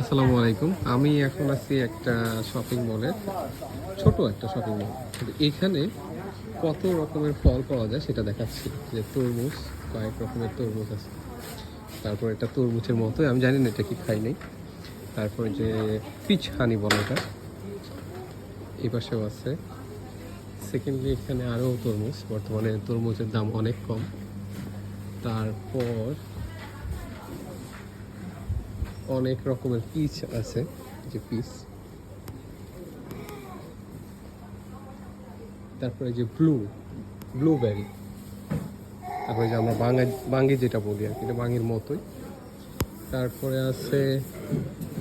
আসসালামু আলাইকুম। আমি এখন আছি একটা শপিং মলে ছোট একটা শপিং মল এখানে কত রকমের ফল পাওয়া যায় সেটা দেখাচ্ছি। যে তরমুজ, কয়েক রকমের তরমুজ আছে। তারপর এটা তরমুজের মতো আমি জানি না এটা কি খাই নাই। তারপর যে পিচ হানি বলে এটা, এই পাশেও আছে। সেকেন্ডলি এখানে আরও তরমুজ, বর্তমানে তরমুজের দাম অনেক কম। তারপর অনেক রকমের পিচ আছে যে পিস তারপরে যে ব্লু ব্লুবেরি তারপরে যে আমরা বাঙা বাঙ্গি যেটা বলি আর কি, এটা বাঙির মতোই। তারপরে আছে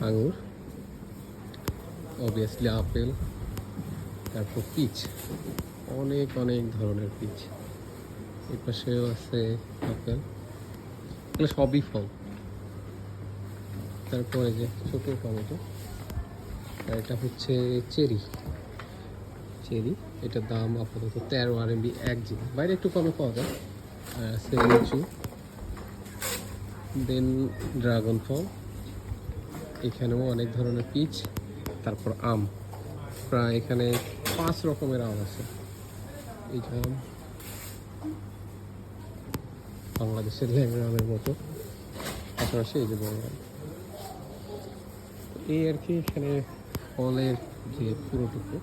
আঙুর অবভিয়াসলি আপেল। তারপর পিচ অনেক অনেক ধরনের পিচ এর পাশেও আছে আপেল। এগুলো সবই ফল। তারপরে যে ছোটো টমেটো, আর এটা হচ্ছে চেরি। চেরি, এটার দাম আপাতত তেরো আর এমবি এক জি। বাইরে একটু কমে পাওয়া যায়। আর আছে লিচু, দেন ড্রাগন ফল, এখানেও অনেক ধরনের পিচ, তারপর আম। প্রায় এখানে পাঁচ রকমের আম আছে। এই আম। বাংলাদেশের ল্যাংড়া আমের মতো। পাশাপাশি এই যে বড় এই আর কি এখানে হলের যে পুরোটুকু।